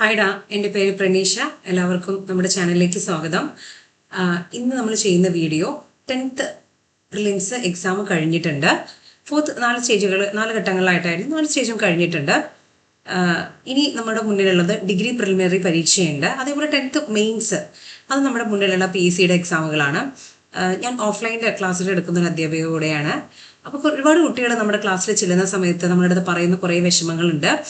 ഹായ്ഡാ എന്റെ പേര് പ്രണീഷ എല്ലാവർക്കും നമ്മുടെ ചാനലിലേക്ക് സ്വാഗതം. ഇന്ന് നമ്മൾ ചെയ്യുന്ന വീഡിയോ ടെൻത്ത് പ്രിലിംസ് എക്സാം കഴിഞ്ഞിട്ടുണ്ട്. ഫോർത്ത് നാല് സ്റ്റേജുകൾ നാല് ഘട്ടങ്ങളായിട്ടായിരുന്നു. നാല് സ്റ്റേജും കഴിഞ്ഞിട്ടുണ്ട്. ഇനി നമ്മുടെ മുന്നിലുള്ളത് ഡിഗ്രി പ്രിലിമിനറി പരീക്ഷയുണ്ട്. അതേപോലെ ടെൻത്ത് മെയിൻസ്. അത് നമ്മുടെ മുന്നിലുള്ള പി എസ് സിയുടെ എക്സാമുകളാണ്. ഞാൻ ഓഫ്ലൈൻ ക്ലാസ്സിൽ എടുക്കുന്ന ഒരു അധ്യാപിക കൂടെയാണ് അപ്പോൾ ഒരുപാട് കുട്ടികൾ നമ്മുടെ ക്ലാസ്സിൽ ചെല്ലുന്ന സമയത്ത് നമ്മുടെ അടുത്ത് പറയുന്ന കുറേ വിഷമങ്ങളുണ്ട്.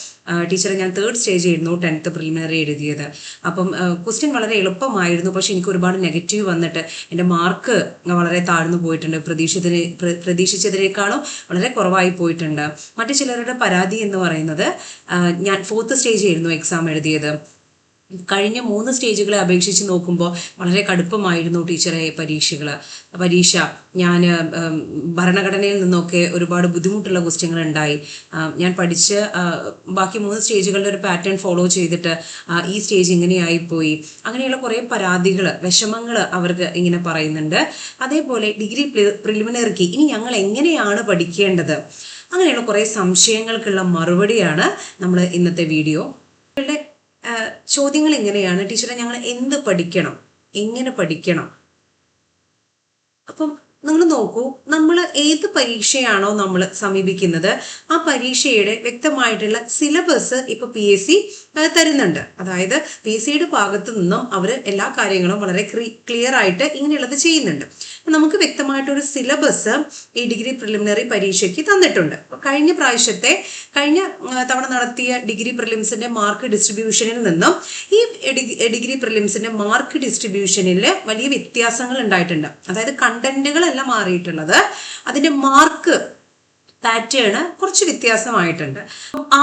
ടീച്ചറെ ഞാൻ തേർഡ് സ്റ്റേജ് ആയിരുന്നു ടെൻത്ത് പ്രിലിമിനറി എഴുതിയത്. അപ്പം ക്വസ്റ്റ്യൻ വളരെ എളുപ്പമായിരുന്നു. പക്ഷെ എനിക്ക് ഒരുപാട് നെഗറ്റീവ് വന്നിട്ട് എന്റെ മാർക്ക് വളരെ താഴ്ന്നു പോയിട്ടുണ്ട്. പ്രതീക്ഷിച്ചതിനെ പ്ര- പ്രതീക്ഷിച്ചതിനേക്കാളും വളരെ കുറവായി പോയിട്ടുണ്ട്. മറ്റു ചിലരുടെ പരാതി എന്ന് പറയുന്നത് ഞാൻ ഫോർത്ത് സ്റ്റേജ് ആയിരുന്നു എക്സാം എഴുതിയത്. കഴിഞ്ഞ മൂന്ന് സ്റ്റേജുകളെ അപേക്ഷിച്ച് നോക്കുമ്പോൾ വളരെ കടുപ്പമായിരുന്നു ടീച്ചറെ പരീക്ഷകൾ പരീക്ഷ ഞാൻ ഭരണഘടനയിൽ നിന്നൊക്കെ ഒരുപാട് ബുദ്ധിമുട്ടുള്ള ക്വസ്റ്റ്യങ്ങൾ ഉണ്ടായി ഞാൻ പഠിച്ച് ബാക്കി മൂന്ന് സ്റ്റേജുകളുടെ ഒരു പാറ്റേൺ ഫോളോ ചെയ്തിട്ട് ഈ സ്റ്റേജ് ഇങ്ങനെയായി പോയി അങ്ങനെയുള്ള കുറേ പരാതികൾ വിഷമങ്ങൾ അവർക്ക് ഇങ്ങനെ പറയുന്നുണ്ട്. അതേപോലെ ഡിഗ്രി പ്രിലിമിനറിക്ക് ഇനി ഞങ്ങൾ എങ്ങനെയാണ് പഠിക്കേണ്ടത്? അങ്ങനെയുള്ള കുറേ സംശയങ്ങൾക്കുള്ള മറുപടിയാണ് നമ്മൾ ഇന്നത്തെ വീഡിയോ. ചോദ്യങ്ങൾ ഇങ്ങനെയാണ് ടീച്ചറെ ഞങ്ങൾ എന്ത് പഠിക്കണം? എങ്ങനെ പഠിക്കണം? അപ്പം നിങ്ങൾ നോക്കൂ നമ്മൾ ഏത് പരീക്ഷയാണോ നമ്മൾ സമീപിക്കുന്നത് ആ പരീക്ഷയുടെ വ്യക്തമായിട്ടുള്ള സിലബസ് ഇപ്പൊ പി എസ് സി തരുന്നുണ്ട്. അതായത് പി എസ് സിയുടെ ഭാഗത്തു നിന്നും അവർ എല്ലാ കാര്യങ്ങളും വളരെ ക്ലിയർ ആയിട്ട് ഇങ്ങനെയുള്ളത് ചെയ്യുന്നുണ്ട്. നമുക്ക് വ്യക്തമായിട്ടൊരു സിലബസ് ഈ ഡിഗ്രി പ്രിലിമിനറി പരീക്ഷയ്ക്ക് തന്നിട്ടുണ്ട്. കഴിഞ്ഞ പ്രാവശ്യത്തെ കഴിഞ്ഞ തവണ നടത്തിയ ഡിഗ്രി പ്രിലിംസിന്റെ മാർക്ക് ഡിസ്ട്രിബ്യൂഷനിൽ നിന്നും ഈ ഡിഗ്രി പ്രിലിംസിന്റെ മാർക്ക് ഡിസ്ട്രിബ്യൂഷനിൽ വലിയ വ്യത്യാസങ്ങൾ ഉണ്ടായിട്ടുണ്ട്. അതായത് കണ്ടന്റുകളല്ല മാറിയിട്ടുള്ളത്. അതിന്റെ മാർക്ക് പാറ്റേൺ കുറച്ച് വ്യത്യാസമായിട്ടുണ്ട്.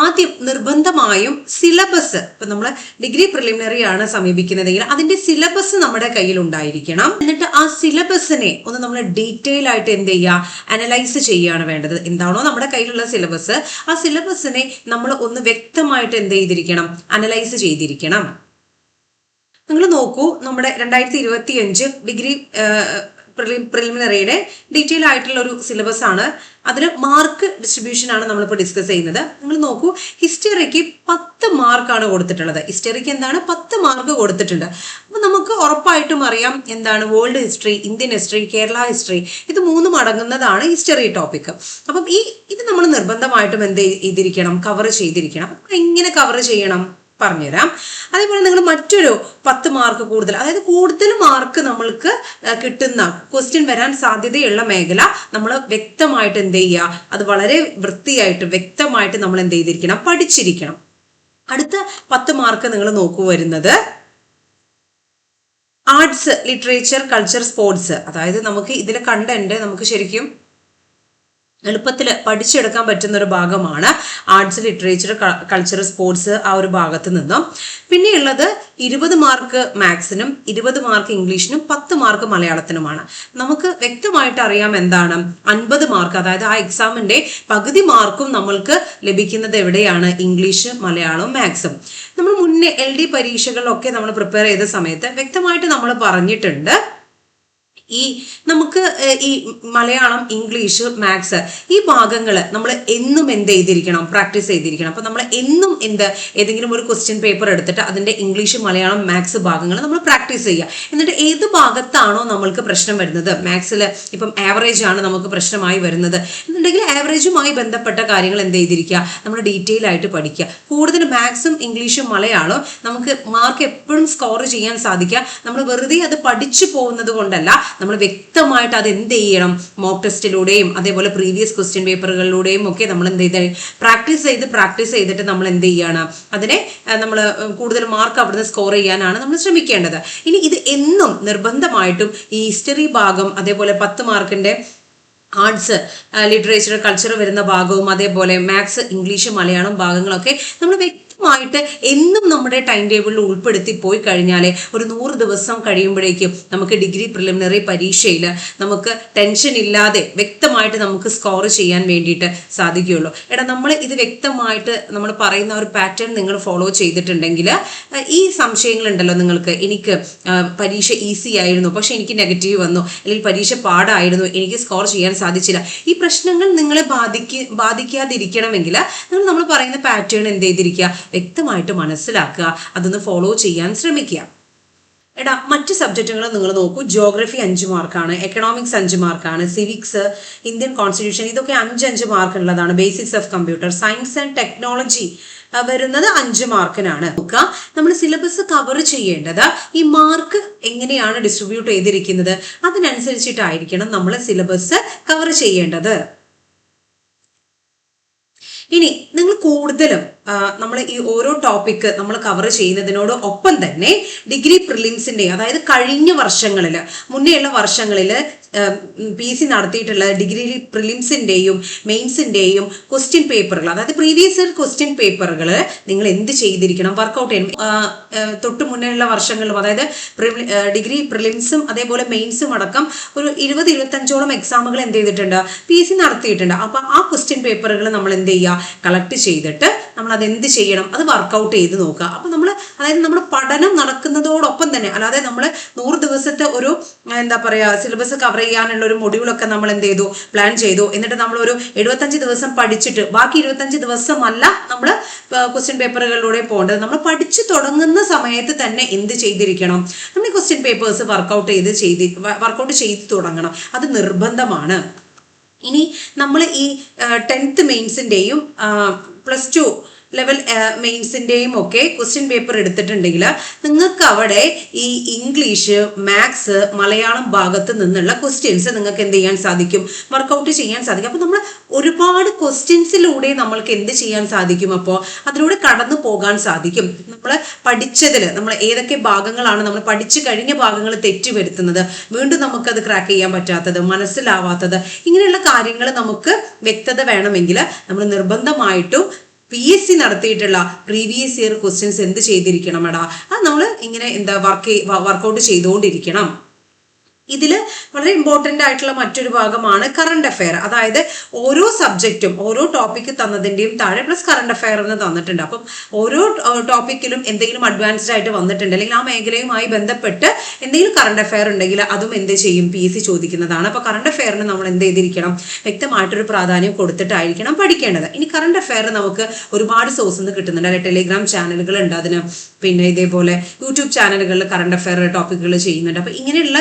ആദ്യം നിർബന്ധമായും സിലബസ് ഇപ്പൊ നമ്മൾ ഡിഗ്രി പ്രിലിമിനറി ആണ് സമീപിക്കുന്നതെങ്കിൽ അതിന്റെ സിലബസ് നമ്മുടെ കയ്യിൽ ഉണ്ടായിരിക്കണം. എന്നിട്ട് ആ സിലബസിനെ ഒന്ന് നമ്മൾ ഡീറ്റെയിൽ ആയിട്ട് എന്ത് ചെയ്യുക? അനലൈസ് ചെയ്യുകയാണ് വേണ്ടത്. എന്താണോ നമ്മുടെ കയ്യിലുള്ള സിലബസ്. ആ സിലബസിനെ നമ്മൾ ഒന്ന് വ്യക്തമായിട്ട് എന്ത് ചെയ്തിരിക്കണം? അനലൈസ് ചെയ്തിരിക്കണം. നിങ്ങൾ നോക്കൂ നമ്മുടെ രണ്ടായിരത്തി ഇരുപത്തി അഞ്ച് ഡിഗ്രി പ്രിലിമിനറിയുടെ ഡീറ്റെയിൽ ആയിട്ടുള്ള ഒരു സിലബസ് ആണ്. അതിൽ മാർക്ക് ഡിസ്ട്രിബ്യൂഷൻ ആണ് നമ്മളിപ്പോൾ ഡിസ്കസ് ചെയ്യുന്നത്. നിങ്ങൾ നോക്കൂ ഹിസ്റ്ററിക്ക് പത്ത് മാർക്കാണ് കൊടുത്തിട്ടുള്ളത്. ഹിസ്റ്ററിക്ക് എന്താണ്? പത്ത് മാർക്ക് കൊടുത്തിട്ടുണ്ട്. അപ്പോൾ നമുക്ക് ഉറപ്പായിട്ടും അറിയാം എന്താണ് world history Indian history Kerala history ഇത് മൂന്നും അടങ്ങുന്നതാണ് ഹിസ്റ്ററി ടോപ്പിക് അപ്പം ഈ ഇത് നമ്മൾ നിർബന്ധമായിട്ടും എന്ത് ചെയ്തിരിക്കണം? കവർ ചെയ്തിരിക്കണം. എങ്ങനെ കവർ ചെയ്യണം. പറഞ്ഞുതരാം. അതേപോലെ നിങ്ങൾ മറ്റൊരു പത്ത് മാർക്ക് കൂടുതൽ അതായത് കൂടുതൽ മാർക്ക് നമ്മൾക്ക് കിട്ടുന്ന ക്വസ്റ്റ്യൻ വരാൻ സാധ്യതയുള്ള മേഖല നമ്മൾ വ്യക്തമായിട്ട് എന്ത് ചെയ്യുക? അത് വളരെ വൃത്തിയായിട്ട് വ്യക്തമായിട്ട് നമ്മൾ എന്ത് ചെയ്തിരിക്കണം? പഠിച്ചിരിക്കണം. അടുത്ത പത്ത് മാർക്ക് നിങ്ങൾ നോക്കൂ വരുന്നത്. ആർട്സ് ലിറ്ററേച്ചർ കൾച്ചർ സ്പോർട്സ് അതായത് നമുക്ക് ഇതിലെ കണ്ടന്റ് നമുക്ക് ശരിക്കും എളുപ്പത്തിൽ പഠിച്ചെടുക്കാൻ പറ്റുന്ന ഒരു ഭാഗമാണ് ആർട്സ് ലിറ്ററേച്ചർ കൾച്ചർ സ്പോർട്സ് ആ ഒരു ഭാഗത്ത് നിന്നും. പിന്നെയുള്ളത് ഇരുപത് മാർക്ക് മാത്സിനും ഇരുപത് മാർക്ക് ഇംഗ്ലീഷിനും പത്ത് മാർക്ക് മലയാളത്തിനുമാണ്. നമുക്ക് വ്യക്തമായിട്ട് അറിയാം എന്താണ് അൻപത് മാർക്ക് അതായത് ആ എക്സാമിന്റെ പകുതി മാർക്കും നമ്മൾക്ക് ലഭിക്കുന്നത് എവിടെയാണ്? ഇംഗ്ലീഷ് മലയാളവും മാത്സും നമ്മൾ മുന്നേ എൽ ഡി പരീക്ഷകളിലൊക്കെ നമ്മൾ പ്രിപ്പയർ ചെയ്ത സമയത്ത് വ്യക്തമായിട്ട് നമ്മൾ പറഞ്ഞിട്ടുണ്ട് ഈ നമുക്ക് ഈ മലയാളം ഇംഗ്ലീഷ് മാത്സ് ഈ ഭാഗങ്ങൾ നമ്മൾ എന്നും എന്ത് ചെയ്തിരിക്കണം? പ്രാക്ടീസ് ചെയ്തിരിക്കണം. അപ്പം നമ്മൾ എന്നും എന്ത് ഏതെങ്കിലും ഒരു ക്വസ്റ്റ്യൻ പേപ്പർ എടുത്തിട്ട് അതിന്റെ ഇംഗ്ലീഷ് മലയാളം മാത്സ് ഭാഗങ്ങൾ നമ്മൾ പ്രാക്ടീസ് ചെയ്യുക എന്നിട്ട് ഏത് ഭാഗത്താണോ നമ്മൾക്ക് പ്രശ്നം വരുന്നത്? മാത്സിൽ ഇപ്പം ആവറേജ് ആണ് നമുക്ക് പ്രശ്നമായി വരുന്നത്. എന്നുണ്ടെങ്കിൽ ആവറേജുമായി ബന്ധപ്പെട്ട കാര്യങ്ങൾ എന്ത് ചെയ്തിരിക്കുക നമ്മൾ ഡീറ്റെയിൽ ആയിട്ട് പഠിക്കുക കൂടുതൽ മാത്സും ഇംഗ്ലീഷും മലയാളവും നമുക്ക് മാർക്ക് എപ്പോഴും സ്കോർ ചെയ്യാൻ സാധിക്കുക നമ്മൾ വെറുതെ അത് പഠിച്ചു പോകുന്നത് കൊണ്ടല്ല നമ്മൾ വ്യക്തമായിട്ട് അത് എന്ത് ചെയ്യണം? മോക്ക് ടെസ്റ്റിലൂടെയും അതേപോലെ പ്രീവിയസ് ക്വസ്റ്റ്യൻ പേപ്പറുകളിലൂടെയും ഒക്കെ നമ്മൾ എന്ത് ചെയ്ത് പ്രാക്ടീസ് ചെയ്ത് പ്രാക്ടീസ് ചെയ്തിട്ട് നമ്മൾ എന്ത് ചെയ്യണം? അതിനെ നമ്മൾ കൂടുതൽ മാർക്ക് അവിടുന്ന് സ്കോർ ചെയ്യാനാണ് നമ്മൾ ശ്രമിക്കേണ്ടത്. ഇനി ഇത് എന്നും നിർബന്ധമായിട്ടും ഈ ഹിസ്റ്ററി ഭാഗം അതേപോലെ പത്ത് മാർക്കിന്റെ ആർട്സ് ലിറ്ററേച്ചർ കൾച്ചർ വരുന്ന ഭാഗവും അതേപോലെ മാത്സ് ഇംഗ്ലീഷ് മലയാളം ഭാഗങ്ങളൊക്കെ നമ്മൾ വ്യക്തമായിട്ട് എന്നും നമ്മുടെ ടൈം ടേബിളിൽ ഉൾപ്പെടുത്തി പോയി കഴിഞ്ഞാൽ ഒരു നൂറ് ദിവസം കഴിയുമ്പോഴേക്കും നമുക്ക് ഡിഗ്രി പ്രിലിമിനറി പരീക്ഷയിൽ നമുക്ക് ടെൻഷൻ ഇല്ലാതെ വ്യക്തമായിട്ട് നമുക്ക് സ്കോർ ചെയ്യാൻ വേണ്ടിയിട്ട് സാധിക്കുകയുള്ളൂ. എടാ നമ്മൾ ഇത് വ്യക്തമായിട്ട് നമ്മൾ പറയുന്ന ഒരു പാറ്റേൺ നിങ്ങൾ ഫോളോ ചെയ്തിട്ടുണ്ടെങ്കിൽ ഈ സംശയങ്ങളുണ്ടല്ലോ നിങ്ങൾക്ക്. എനിക്ക് പരീക്ഷ ഈസി ആയിരുന്നു പക്ഷെ എനിക്ക് നെഗറ്റീവ് വന്നു അല്ലെങ്കിൽ പരീക്ഷ പാടായിരുന്നു എനിക്ക് സ്കോർ ചെയ്യാൻ സാധിച്ചില്ല. ഈ പ്രശ്നങ്ങൾ നിങ്ങളെ ബാധിക്ക ബാധിക്കാതിരിക്കണമെങ്കിൽ നിങ്ങൾ നമ്മൾ പറയുന്ന പാറ്റേൺ എന്ത് ചെയ്തിരിക്കുക? വ്യക്തമായിട്ട് മനസ്സിലാക്കുക അതൊന്ന് ഫോളോ ചെയ്യാൻ ശ്രമിക്കുക. എടാ മറ്റ് സബ്ജക്റ്റുകൾ നിങ്ങൾ നോക്കൂ. ജോഗ്രഫി അഞ്ച് മാർക്കാണ് എക്കണോമിക്സ് അഞ്ച് മാർക്കാണ് സിവിക്സ് ഇന്ത്യൻ കോൺസ്റ്റിറ്റ്യൂഷൻ ഇതൊക്കെ അഞ്ച് അഞ്ച് മാർക്ക് ഉള്ളതാണ്. Basics of computer science and technology വരുന്നത് അഞ്ച് മാർക്കിനാണ് നോക്കുക നമ്മൾ സിലബസ് കവർ ചെയ്യേണ്ടത് ഈ മാർക്ക് എങ്ങനെയാണ് ഡിസ്ട്രിബ്യൂട്ട് ചെയ്തിരിക്കുന്നത്? അതിനനുസരിച്ചിട്ടായിരിക്കണം നമ്മൾ സിലബസ് കവർ ചെയ്യേണ്ടത്. ഇനി നിങ്ങൾ കൂടുതലും നമ്മൾ ഈ ഓരോ ടോപ്പിക്ക് നമ്മൾ കവർ ചെയ്യുന്നതിനോട് ഒപ്പം തന്നെ ഡിഗ്രി പ്രിലിംസിന്റെ അതായത് കഴിഞ്ഞ വർഷങ്ങളിൽ മുന്നേയുള്ള വർഷങ്ങളിൽ പി സി നടത്തിയിട്ടുള്ള ഡിഗ്രി പ്രിലിംസിന്റെയും മെയിൻസിന്റെയും ക്വസ്റ്റ്യൻ പേപ്പറുകൾ അതായത് പ്രീവിയസ് ഇയർ ക്വസ്റ്റ്യൻ പേപ്പറുകൾ നിങ്ങൾ എന്ത് ചെയ്തിരിക്കണം വർക്കൗട്ട് ചെയ്യണം. തൊട്ട് മുന്നേയുള്ള വർഷങ്ങളിലും അതായത് ഡിഗ്രി പ്രിലിംസും അതേപോലെ മെയിൻസും അടക്കം ഒരു ഇരുപത് ഇരുപത്തഞ്ചോളം എക്സാമുകൾ എന്ത് ചെയ്തിട്ടുണ്ട് പി സി നടത്തിയിട്ടുണ്ട്. അപ്പോൾ ആ ക്വസ്റ്റ്യൻ പേപ്പറുകൾ നമ്മൾ എന്ത് ചെയ്യുക കളക്ട് ചെയ്തിട്ട് നമ്മൾ അത് എന്ത് ചെയ്യണം? അത് വർക്കൗട്ട് ചെയ്ത് നോക്കുക. അപ്പം നമ്മൾ അതായത് നമ്മൾ പഠനം നടക്കുന്നതോടൊപ്പം തന്നെ അല്ലാതെ നമ്മൾ നൂറ് ദിവസത്തെ ഒരു എന്താ പറയുക സിലബസ് കവർ ചെയ്യാനുള്ള ഒരു മൊഡ്യൂളൊക്കെ നമ്മൾ എന്ത് ചെയ്തു? പ്ലാൻ ചെയ്തു. എന്നിട്ട് നമ്മൾ ഒരു എഴുപത്തഞ്ച് ദിവസം പഠിച്ചിട്ട് ബാക്കി ഇരുപത്തഞ്ച് ദിവസമല്ല നമ്മൾ ക്വസ്റ്റ്യൻ പേപ്പറുകളിലൂടെ പോകേണ്ടത്. നമ്മൾ പഠിച്ചു തുടങ്ങുന്ന സമയത്ത് തന്നെ എന്ത് ചെയ്തിരിക്കണം? നമ്മൾ ക്വസ്റ്റ്യൻ പേപ്പേഴ്സ് വർക്കൗട്ട് ചെയ്ത് ചെയ്ത് വർക്കൗട്ട് ചെയ്ത് തുടങ്ങണം. അത് നിർബന്ധമാണ്. ഇനി നമ്മൾ ഈ ടെൻത്ത് മെയിൻസിന്റെയും പ്ലസ് ടു ലെവൽ മെയിൻസിന്റെയും ഒക്കെ ക്വസ്റ്റ്യൻ പേപ്പർ എടുത്തിട്ടുണ്ടെങ്കിൽ നിങ്ങൾക്ക് അവിടെ ഈ ഇംഗ്ലീഷ് മാത്സ് മലയാളം ഭാഗത്ത് നിന്നുള്ള ക്വസ്റ്റ്യൻസ് നിങ്ങൾക്ക് എന്ത് ചെയ്യാൻ സാധിക്കും? വർക്കൗട്ട് ചെയ്യാൻ സാധിക്കും. അപ്പോൾ നമ്മൾ ഒരുപാട് ക്വസ്റ്റ്യൻസിലൂടെ നമ്മൾക്ക് എന്ത് ചെയ്യാൻ സാധിക്കും? അപ്പോൾ അതിലൂടെ കടന്നു പോകാൻ സാധിക്കും. നമ്മൾ പഠിച്ചതിൽ നമ്മൾ ഏതൊക്കെ ഭാഗങ്ങളാണ് നമ്മൾ പഠിച്ചു കഴിഞ്ഞ ഭാഗങ്ങൾ തെറ്റി വരുത്തുന്നത് വീണ്ടും നമുക്കത് ക്രാക്ക് ചെയ്യാൻ പറ്റാത്തത് മനസ്സിലാവാത്തത് ഇങ്ങനെയുള്ള കാര്യങ്ങൾ നമുക്ക് വ്യക്തത വേണമെങ്കിൽ നമ്മൾ നിർബന്ധമായിട്ടും പി എസ് സി നടത്തിയിട്ടുള്ള പ്രീവിയസ് ഇയർ ക്വസ്റ്റ്യൻസ് എന്ത് ചെയ്തിരിക്കണം എടാ അത് നമ്മൾ ഇങ്ങനെ എന്താ വർക്ക് വർക്കൗട്ട് ചെയ്തുകൊണ്ടിരിക്കണം ഇതിൽ വളരെ ഇമ്പോർട്ടന്റ് ആയിട്ടുള്ള മറ്റൊരു ഭാഗമാണ് കറണ്ട് അഫെയർ അതായത് ഓരോ സബ്ജക്റ്റും ഓരോ ടോപ്പിക്ക് തന്നതിന്റെയും താഴെ പ്ലസ് കറണ്ട് അഫെയർ എന്ന് തന്നിട്ടുണ്ട്. അപ്പം ഓരോ ടോപ്പിക്കിലും എന്തെങ്കിലും അഡ്വാൻസ്ഡ് ആയിട്ട് വന്നിട്ടുണ്ട്. അല്ലെങ്കിൽ ആ മേഖലയുമായി ബന്ധപ്പെട്ട് എന്തെങ്കിലും കറണ്ട് അഫെയർ ഉണ്ടെങ്കിൽ അതും എന്ത് ചെയ്യും? പി എസ് സി ചോദിക്കുന്നതാണ് അപ്പോൾ കറണ്ട് അഫെയറിന് നമ്മൾ എന്ത് ചെയ്തിരിക്കണം? വ്യക്തമായിട്ടൊരു പ്രാധാന്യം കൊടുത്തിട്ടായിരിക്കണം പഠിക്കേണ്ടത്. ഇനി കറണ്ട് അഫെയർ നമുക്ക് ഒരുപാട് സോഴ്സ് നിന്ന് കിട്ടുന്നുണ്ട്. അല്ലെ ടെലിഗ്രാം ചാനലുകൾ ഉണ്ട് അതിന്. പിന്നെ ഇതേപോലെ യൂട്യൂബ് ചാനലുകളിൽ കറണ്ട് അഫെയർ ടോപ്പിക്കുകൾ ചെയ്യുന്നുണ്ട്. അപ്പോൾ ഇങ്ങനെയുള്ള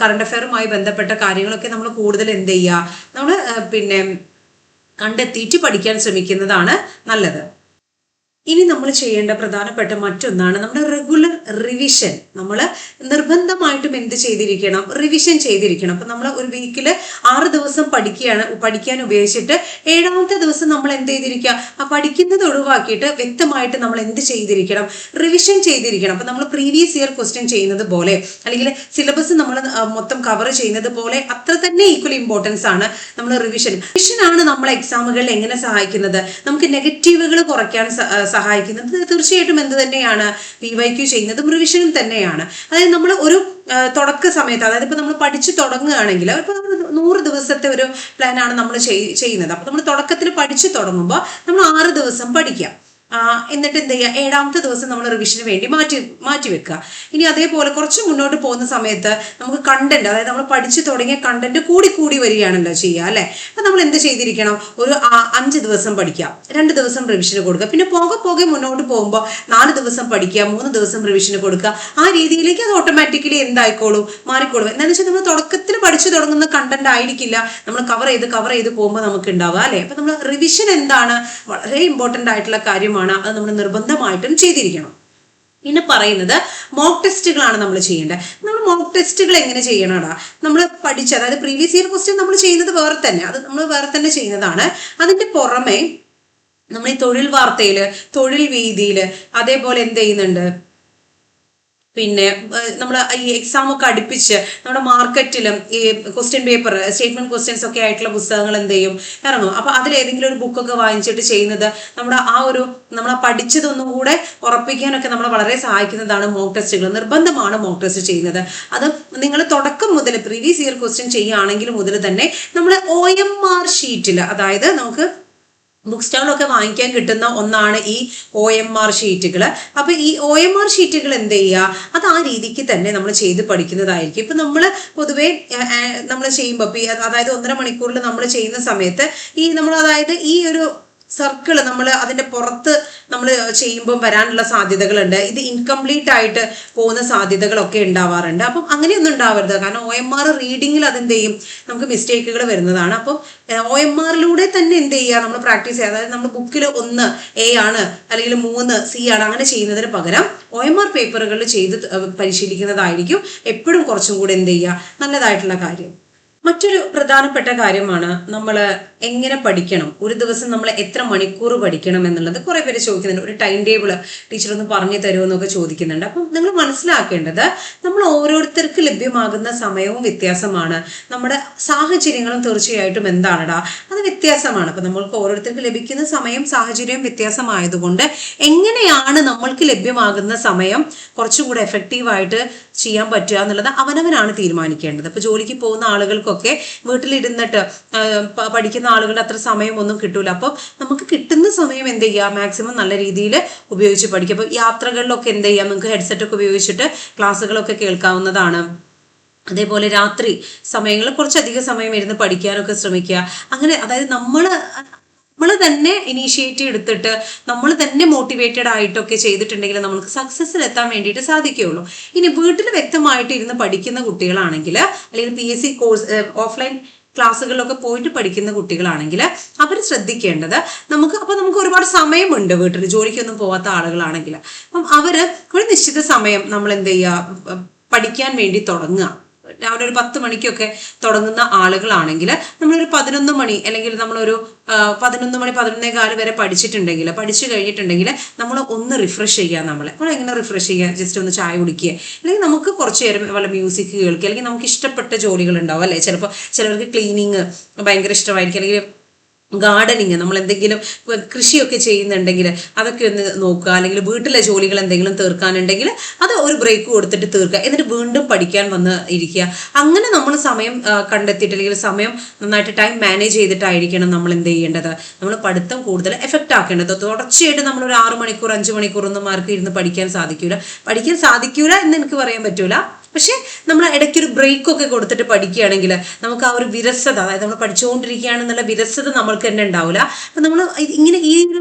കറണ്ട് അഫെയറുമായി ബന്ധപ്പെട്ട കാര്യങ്ങളൊക്കെ നമ്മൾ കൂടുതൽ എന്ത് ചെയ്യുക? നമ്മൾ പിന്നെ കണ്ടെത്തിയിട്ട് പഠിക്കാൻ ശ്രമിക്കുന്നതാണ് നല്ലത്. ഇനി നമ്മൾ ചെയ്യേണ്ട പ്രധാനപ്പെട്ട മറ്റൊന്നാണ് നമ്മുടെ റെഗുലർ റിവിഷൻ നമ്മൾ നിർബന്ധമായിട്ടും എന്ത് ചെയ്തിരിക്കണം? റിവിഷൻ ചെയ്തിരിക്കണം. അപ്പം നമ്മൾ ഒരു വീക്കിൽ ആറ് ദിവസം പഠിക്കുകയാണ് പഠിക്കാൻ ഉപയോഗിച്ചിട്ട് ഏഴാമത്തെ ദിവസം നമ്മൾ എന്ത് ചെയ്തിരിക്കുക? ആ പഠിക്കുന്നത് ഒഴിവാക്കിയിട്ട് വ്യക്തമായിട്ട് നമ്മൾ എന്ത് ചെയ്തിരിക്കണം? റിവിഷൻ ചെയ്തിരിക്കണം. അപ്പം നമ്മൾ പ്രീവിയസ് ഇയർ ക്വസ്റ്റ്യൻ ചെയ്യുന്നത് പോലെ അല്ലെങ്കിൽ സിലബസ് നമ്മൾ മൊത്തം കവർ ചെയ്യുന്നത് പോലെ അത്ര തന്നെ ഈക്വൽ ഇമ്പോർട്ടൻസ് ആണ് നമ്മൾ റിവിഷൻ റിവിഷൻ ആണ് നമ്മളെ എക്സാമുകളിൽ എങ്ങനെ സഹായിക്കുന്നത്? നമുക്ക് നെഗറ്റീവുകൾ കുറയ്ക്കാൻ സഹായിക്കുന്നത്. തീർച്ചയായിട്ടും എന്ത് തന്നെയാണ് പി വൈ ക്യു ചെയ്യുന്നത്? റിവിഷനും തന്നെയാണ്. അതായത് നമ്മൾ ഒരു തുടക്ക സമയത്ത് അതായത് ഇപ്പോൾ നമ്മൾ പഠിച്ചു തുടങ്ങുകയാണെങ്കിൽ ഇപ്പോൾ നമ്മൾ നൂറ് ദിവസത്തെ ഒരു പ്ലാനാണ് നമ്മൾ ചെയ്യുന്നത്. അപ്പോൾ നമ്മൾ തുടക്കത്തിൽ പഠിച്ചു തുടങ്ങുമ്പോൾ നമ്മൾ ആറ് ദിവസം പഠിക്കാം. എന്നിട്ട് എന്ത് ചെയ്യുക? ഏഴാമത്തെ ദിവസം നമ്മൾ റിവിഷന് വേണ്ടി മാറ്റി മാറ്റി വെക്കുക. ഇനി അതേപോലെ കുറച്ച് മുന്നോട്ട് പോകുന്ന സമയത്ത് നമുക്ക് കണ്ടന്റ് അതായത് നമ്മൾ പഠിച്ചു തുടങ്ങിയ കണ്ടന്റ് കൂടി കൂടി വരികയാണല്ലോ ചെയ്യുക അല്ലേ? അപ്പൊ നമ്മൾ എന്ത് ചെയ്തിരിക്കണം? ഒരു അഞ്ച് ദിവസം പഠിക്കുക. രണ്ട് ദിവസം റിവിഷന് കൊടുക്കുക. പിന്നെ പോകെ പോകെ മുന്നോട്ട് പോകുമ്പോൾ നാല് ദിവസം പഠിക്കുക മൂന്ന് ദിവസം റിവിഷന് കൊടുക്കുക. ആ രീതിയിലേക്ക് അത് ഓട്ടോമാറ്റിക്കലി എന്തായിക്കോളും? മാറിക്കോളും. എന്താണെന്ന് വെച്ചാൽ നമ്മൾ തുടക്കത്തിൽ പഠിച്ചു തുടങ്ങുന്ന കണ്ടന്റ് ആയിരിക്കില്ല. നമ്മൾ കവർ ചെയ്ത് കവർ ചെയ്ത് പോകുമ്പോൾ നമുക്ക് ഉണ്ടാവുക അല്ലെ? അപ്പൊ നമ്മൾ റിവിഷൻ എന്താണ്? വളരെ ഇമ്പോർട്ടന്റ് ആയിട്ടുള്ള കാര്യമാണ്. അത് നമ്മൾ നിർബന്ധമായിട്ടും ചെയ്തിരിക്കണം. പിന്നെ പറയുന്നത് മോക്ക് ടെസ്റ്റുകളാണ് നമ്മൾ ചെയ്യേണ്ടത്. നമ്മൾ മോക്ക് ടെസ്റ്റുകൾ എങ്ങനെ ചെയ്യണടാ? നമ്മൾ പഠിച്ച അതായത് പ്രീവിയസ് ഇയർ ക്വസ്റ്റ്യൻ നമ്മൾ ചെയ്യുന്നത് വേറെ തന്നെ. അത് നമ്മൾ വേറെ തന്നെ ചെയ്യുന്നതാണ്. അതിന്റെ പുറമെ നമ്മൾ ഈ തൊഴിൽ വാർത്തയിൽ തൊഴിൽ വീതിയിൽ അതേപോലെ എന്ത് ചെയ്യുന്നുണ്ട്? പിന്നെ നമ്മൾ ഈ എക്സാം ഒക്കെ അടുപ്പിച്ച് നമ്മുടെ മാർക്കറ്റിലും ഈ ക്വസ്റ്റ്യൻ പേപ്പർ സ്റ്റേറ്റ്മെന്റ് ക്വസ്റ്റ്യൻസ് ഒക്കെ ആയിട്ടുള്ള പുസ്തകങ്ങൾ എന്ത് ചെയ്യും? ഇറങ്ങും. അപ്പൊ അതിൽ ഏതെങ്കിലും ഒരു ബുക്കൊക്കെ വാങ്ങിച്ചിട്ട് ചെയ്യുന്നത് നമ്മുടെ ആ ഒരു നമ്മൾ പഠിച്ചതൊന്നും കൂടെ ഉറപ്പിക്കാനൊക്കെ നമ്മളെ വളരെ സഹായിക്കുന്നതാണ് മോക്ക് ടെസ്റ്റുകൾ നിർബന്ധമാണ് മോക്ക് ടെസ്റ്റ് ചെയ്യുന്നത്. അത് നിങ്ങൾ തുടക്കം മുതൽ പ്രീവിയസ് ഇയർ ക്വസ്റ്റ്യൻ ചെയ്യുകയാണെങ്കിൽ മുതൽ തന്നെ നമ്മൾ ഒ എം ആർ ഷീറ്റിൽ അതായത് നമുക്ക് ബുക്ക് സ്റ്റാളിലൊക്കെ വാങ്ങിക്കാൻ കിട്ടുന്ന ഒന്നാണ് ഈ ഒ എം ആർ ഷീറ്റുകൾ അപ്പൊ ഈ ഒ എം ആർ ഷീറ്റുകൾ എന്ത് ചെയ്യുക? അത് ആ രീതിക്ക് തന്നെ നമ്മൾ ചെയ്ത് പഠിക്കുന്നതായിരിക്കും. ഇപ്പൊ നമ്മൾ പൊതുവെ നമ്മൾ ചെയ്യുമ്പോൾ അതായത് ഒന്നര മണിക്കൂറിൽ നമ്മൾ ചെയ്യുന്ന സമയത്ത് ഈ നമ്മൾ അതായത് ഈ ഒരു സർക്കിൾ നമ്മൾ അതിന്റെ പുറത്ത് നമ്മൾ ചെയ്യുമ്പോൾ വരാനുള്ള സാധ്യതകളുണ്ട്. ഇത് ഇൻകംപ്ലീറ്റ് ആയിട്ട് പോകുന്ന സാധ്യതകളൊക്കെ ഉണ്ടാവാറുണ്ട്. അപ്പം അങ്ങനെയൊന്നും ഉണ്ടാവരുത്. കാരണം ഒ എം ആർ റീഡിങ്ങിൽ അതെന്ത് ചെയ്യും നമുക്ക് മിസ്റ്റേക്കുകൾ വരുന്നതാണ്. അപ്പം ഒ എം ആറിലൂടെ തന്നെ എന്ത് ചെയ്യുക? നമ്മൾ പ്രാക്ടീസ് ചെയ്യുക. അതായത് നമ്മൾ ബുക്കിൽ ഒന്ന് എ ആണ് അല്ലെങ്കിൽ മൂന്ന് സി ആണ് അങ്ങനെ ചെയ്യുന്നതിന് പകരം ഒ എം ആർ പേപ്പറുകളിൽ ചെയ്ത് പരിശീലിക്കുന്നതായിരിക്കും എപ്പോഴും കുറച്ചും കൂടെ എന്ത് ചെയ്യുക? നല്ലതായിട്ടുള്ള കാര്യം. മറ്റൊരു പ്രധാനപ്പെട്ട കാര്യമാണ് നമ്മൾ എങ്ങനെ പഠിക്കണം? ഒരു ദിവസം നമ്മൾ എത്ര മണിക്കൂർ പഠിക്കണം എന്നുള്ളത് കുറെ പേര് ചോദിക്കുന്നുണ്ട്. ഒരു ടൈം ടേബിൾ ടീച്ചർ ഒന്ന് പറഞ്ഞു തരുമോ എന്നൊക്കെ ചോദിക്കുന്നുണ്ട്. അപ്പം നിങ്ങൾ മനസ്സിലാക്കേണ്ടത് നമ്മൾ ഓരോരുത്തർക്ക് ലഭ്യമാകുന്ന സമയവും വ്യത്യാസമാണ്. നമ്മുടെ സാഹചര്യങ്ങളും തീർച്ചയായിട്ടും എന്താണടാ? അത് വ്യത്യാസമാണ്. അപ്പം നമ്മൾക്ക് ഓരോരുത്തർക്ക് ലഭിക്കുന്ന സമയം സാഹചര്യവും വ്യത്യാസമായതുകൊണ്ട് എങ്ങനെയാണ് നമ്മൾക്ക് ലഭ്യമാകുന്ന സമയം കുറച്ചുകൂടെ എഫക്റ്റീവായിട്ട് ചെയ്യാൻ പറ്റുക എന്നുള്ളത് അവനവനാണ് തീരുമാനിക്കേണ്ടത്. അപ്പോൾ ജോലിക്ക് പോകുന്ന ആളുകൾക്കൊക്കെ വീട്ടിലിരുന്നിട്ട് പഠിക്കുന്ന ആളുകളുടെ അത്ര സമയമൊന്നും കിട്ടൂല. അപ്പം നമുക്ക് കിട്ടുന്ന സമയം എന്ത് ചെയ്യുക മാക്സിമം നല്ല രീതിയിൽ ഉപയോഗിച്ച് പഠിക്കുക. അപ്പോൾ യാത്രകളിലൊക്കെ എന്ത് ചെയ്യാം? നിങ്ങൾക്ക് ഹെഡ്സെറ്റ് ഒക്കെ ഉപയോഗിച്ചിട്ട് ക്ലാസ്സുകളൊക്കെ കേൾക്കാവുന്നതാണ്. അതേപോലെ രാത്രി സമയങ്ങളിൽ കുറച്ചധികം സമയം ഇരുന്ന് പഠിക്കാനൊക്കെ ശ്രമിക്കുക. അങ്ങനെ അതായത് നമ്മൾ നമ്മൾ തന്നെ ഇനീഷ്യേറ്റീവ് എടുത്തിട്ട് നമ്മൾ തന്നെ മോട്ടിവേറ്റഡ് ആയിട്ടൊക്കെ ചെയ്തിട്ടുണ്ടെങ്കിൽ നമുക്ക് സക്സസ്സിൽ എത്താൻ വേണ്ടിയിട്ട് സാധിക്കുകയുള്ളൂ. ഇനി വീട്ടിൽ വ്യക്തമായിട്ട് ഇരുന്ന് പഠിക്കുന്ന കുട്ടികളാണെങ്കിൽ അല്ലെങ്കിൽ P S C course offline ക്ലാസ്സുകളിലൊക്കെ പോയിട്ട് പഠിക്കുന്ന കുട്ടികളാണെങ്കിൽ അവർ ശ്രദ്ധിക്കേണ്ടത് നമുക്ക് അപ്പോൾ നമുക്ക് ഒരുപാട് സമയമുണ്ട് വീട്ടിൽ ജോലിക്കൊന്നും പോവാത്ത ആളുകളാണെങ്കിൽ. അപ്പം അവർ ഒരു നിശ്ചിത സമയം നമ്മൾ എന്ത് ചെയ്യുക പഠിക്കാൻ വേണ്ടി തുടങ്ങുക. രാവിലെ ഒരു പത്ത് മണിക്കൊക്കെ തുടങ്ങുന്ന ആളുകളാണെങ്കിൽ നമ്മളൊരു പതിനൊന്ന് മണി അല്ലെങ്കിൽ നമ്മളൊരു പതിനൊന്ന് മണി പതിനൊന്നേ കാൽ വരെ പഠിച്ചിട്ടുണ്ടെങ്കിൽ പഠിച്ചു കഴിഞ്ഞിട്ടുണ്ടെങ്കിൽ നമ്മൾ ഒന്ന് റിഫ്രഷ് ചെയ്യുക നമ്മളെ. നമ്മൾ എങ്ങനെ റിഫ്രഷ് ചെയ്യുക? ജസ്റ്റ് ഒന്ന് ചായ കുടിക്കുക. അല്ലെങ്കിൽ നമുക്ക് കുറച്ച് നേരം വല്ല മ്യൂസിക് കേൾക്കുക. അല്ലെങ്കിൽ നമുക്ക് ഇഷ്ടപ്പെട്ട ജോലികൾ ഉണ്ടാവും അല്ലേ? ചിലപ്പോൾ ചിലവർക്ക് ക്ലീനിങ് ഭയങ്കര ഇഷ്ടമായിരിക്കും. അല്ലെങ്കിൽ ഗാർഡനിങ് നമ്മൾ എന്തെങ്കിലും കൃഷിയൊക്കെ ചെയ്യുന്നുണ്ടെങ്കിൽ അതൊക്കെ ഒന്ന് നോക്കുക. അല്ലെങ്കിൽ വീട്ടിലെ ജോലികൾ എന്തെങ്കിലും തീർക്കാനുണ്ടെങ്കിൽ അത് ഒരു ബ്രേക്ക് കൊടുത്തിട്ട് തീർക്കുക. എന്നിട്ട് വീണ്ടും പഠിക്കാൻ വന്ന് ഇരിക്കുക. അങ്ങനെ നമ്മൾ സമയം കണ്ടെത്തിയിട്ട് അല്ലെങ്കിൽ സമയം നന്നായിട്ട് ടൈം മാനേജ് ചെയ്തിട്ടായിരിക്കണം നമ്മൾ എന്ത് ചെയ്യേണ്ടത്. നമ്മൾ പഠിത്തം കൂടുതൽ എഫക്റ്റ് ആക്കേണ്ടത്. തുടർച്ചയായിട്ട് നമ്മൾ ഒരു ആറ് മണിക്കൂർ അഞ്ച് മണിക്കൂർ ഒന്നും മാർക്ക് ഇരുന്ന് പഠിക്കാൻ സാധിക്കൂല. പഠിക്കാൻ സാധിക്കൂല എന്ന് എനിക്ക് പറയാൻ പറ്റൂല. പക്ഷെ നമ്മൾ ഇടയ്ക്കൊരു ബ്രേക്ക് ഒക്കെ കൊടുത്തിട്ട് പഠിക്കുകയാണെങ്കിൽ നമുക്ക് ആ ഒരു വിരസത അതായത് നമ്മൾ പഠിച്ചുകൊണ്ടിരിക്കുകയാണെന്നുള്ള വിരസത നമ്മൾക്ക് തന്നെ ഉണ്ടാവില്ല അപ്പം നമ്മൾ ഇങ്ങനെ ഈ ഒരു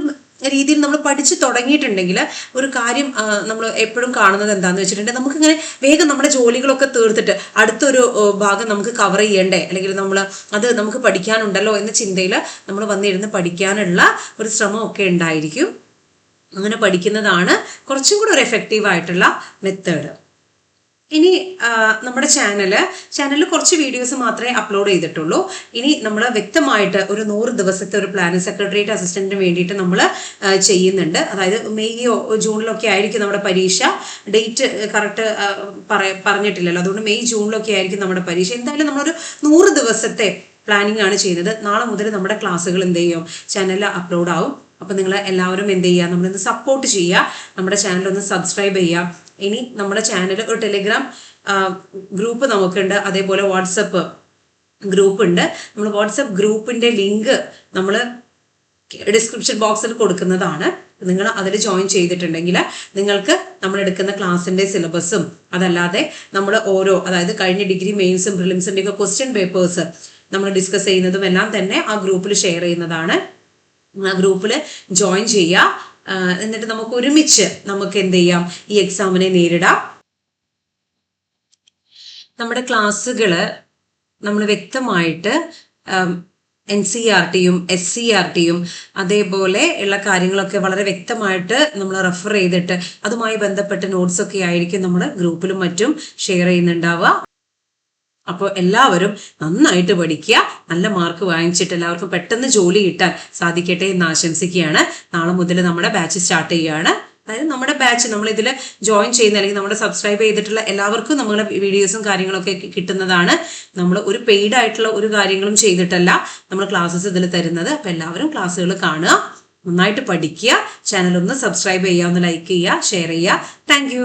രീതിയിൽ നമ്മൾ പഠിച്ചു തുടങ്ങിയിട്ടുണ്ടെങ്കിൽ ഒരു കാര്യം നമ്മൾ എപ്പോഴും കാണുന്നത് എന്താണെന്ന് വെച്ചിട്ടുണ്ടെങ്കിൽ നമുക്കിങ്ങനെ വേഗം നമ്മുടെ ജോലികളൊക്കെ തീർത്തിട്ട് അടുത്തൊരു ഭാഗം നമുക്ക് കവർ ചെയ്യണ്ടേ? അല്ലെങ്കിൽ നമ്മൾ അത് നമുക്ക് പഠിക്കാനുണ്ടല്ലോ എന്ന ചിന്തയിൽ നമ്മൾ വന്നിരുന്ന് പഠിക്കാനുള്ള ഒരു ശ്രമമൊക്കെ ഉണ്ടായിരിക്കും. അങ്ങനെ പഠിക്കുന്നതാണ് കുറച്ചും കൂടെ ഒരു എഫക്റ്റീവ് ആയിട്ടുള്ള മെത്തേഡ് ഇനി നമ്മുടെ ചാനൽ ചാനലിൽ കുറച്ച് വീഡിയോസ് മാത്രമേ അപ്ലോഡ് ചെയ്തിട്ടുള്ളൂ. ഇനി നമ്മൾ വ്യക്തമായിട്ട് ഒരു നൂറ് ദിവസത്തെ ഒരു പ്ലാൻ സെക്രട്ടേറിയറ്റ് അസിസ്റ്റന്റിന് വേണ്ടിയിട്ട് നമ്മൾ ചെയ്യുന്നുണ്ട്. അതായത് മെയ്യോ ജൂണിലൊക്കെ ആയിരിക്കും നമ്മുടെ പരീക്ഷ. ഡേറ്റ് കറക്റ്റ് പറഞ്ഞിട്ടില്ലല്ലോ. അതുകൊണ്ട് മെയ് ജൂണിലൊക്കെ ആയിരിക്കും നമ്മുടെ പരീക്ഷ. എന്തായാലും നമ്മളൊരു നൂറ് ദിവസത്തെ പ്ലാനിങ് ആണ് ചെയ്യുന്നത്. നാളെ മുതൽ നമ്മുടെ ക്ലാസ്സുകൾ എന്ത് ചെയ്യും? ചാനലിൽ അപ്ലോഡ് ആവും. അപ്പം നിങ്ങൾ എല്ലാവരും എന്ത് ചെയ്യുക നമ്മളിന്ന് സപ്പോർട്ട് ചെയ്യുക നമ്മുടെ ചാനൽ ഒന്ന് സബ്സ്ക്രൈബ് ചെയ്യുക ഇനി നമ്മുടെ ചാനൽ ഒരു ടെലിഗ്രാം ഗ്രൂപ്പ് നമുക്കുണ്ട്. അതേപോലെ വാട്സപ്പ് ഗ്രൂപ്പ് ഉണ്ട് നമ്മൾ വാട്സപ്പ് ഗ്രൂപ്പിന്റെ ലിങ്ക് നമ്മൾ ഡിസ്ക്രിപ്ഷൻ ബോക്സിൽ കൊടുക്കുന്നതാണ്. നിങ്ങൾ അതിൽ ജോയിൻ ചെയ്തിട്ടുണ്ടെങ്കിൽ നിങ്ങൾക്ക് നമ്മൾ എടുക്കുന്ന ക്ലാസ്സിന്റെ സിലബസും അതല്ലാതെ നമ്മൾ ഓരോ അതായത് കഴിഞ്ഞ ഡിഗ്രി മെയിൻസും പ്രിലിംസിന്റെ ഒക്കെ ക്വസ്റ്റ്യൻ പേപ്പേഴ്സ് നമ്മൾ ഡിസ്കസ് ചെയ്യുന്നതും എല്ലാം തന്നെ ആ ഗ്രൂപ്പിൽ ഷെയർ ചെയ്യുന്നതാണ്. ആ ഗ്രൂപ്പിൽ ജോയിൻ ചെയ്യുക എന്നിട്ട് നമുക്ക് ഒരുമിച്ച് നമുക്ക് എന്ത് ചെയ്യാം? ഈ എക്സാമിനെ നേരിടാം. നമ്മുടെ ക്ലാസ്സുകൾ നമ്മൾ വ്യക്തമായിട്ട് എൻ സി ആർ ടിയും എസ് സി ആർ ടിയും അതേപോലെ ഉള്ള കാര്യങ്ങളൊക്കെ വളരെ വ്യക്തമായിട്ട് നമ്മൾ റെഫർ ചെയ്തിട്ട് അതുമായി ബന്ധപ്പെട്ട നോട്ട്സ് ഒക്കെ ആയിരിക്കും നമ്മൾ ഗ്രൂപ്പിലും മറ്റും ഷെയർ ചെയ്യുന്നുണ്ടാവുക. അപ്പോൾ എല്ലാവരും നന്നായിട്ട് പഠിക്കുക. നല്ല മാർക്ക് വാങ്ങിച്ചിട്ട് എല്ലാവർക്കും പെട്ടെന്ന് ജോലി കിട്ടാൻ സാധിക്കട്ടെ എന്ന് ആശംസിക്കുകയാണ്. നാളെ മുതൽ നമ്മുടെ ബാച്ച് സ്റ്റാർട്ട് ചെയ്യുകയാണ്. അതായത് നമ്മുടെ ബാച്ച് നമ്മൾ ഇതിൽ ജോയിൻ ചെയ്യുന്ന അല്ലെങ്കിൽ നമ്മുടെ സബ്സ്ക്രൈബ് ചെയ്തിട്ടുള്ള എല്ലാവർക്കും നമ്മുടെ വീഡിയോസും കാര്യങ്ങളൊക്കെ കിട്ടുന്നതാണ്. നമ്മൾ ഒരു പെയ്ഡ് ആയിട്ടുള്ള ഒരു കാര്യങ്ങളും ചെയ്തിട്ടല്ല നമ്മൾ ക്ലാസ്സസ് ഇതിൽ തരുന്നത്. അപ്പം എല്ലാവരും ക്ലാസ്സുകൾ കാണുക. നന്നായിട്ട് പഠിക്കുക. ചാനൽ ഒന്ന് സബ്സ്ക്രൈബ് ചെയ്യുക ഒന്ന് ലൈക്ക് ചെയ്യുക. ഷെയർ ചെയ്യുക. താങ്ക്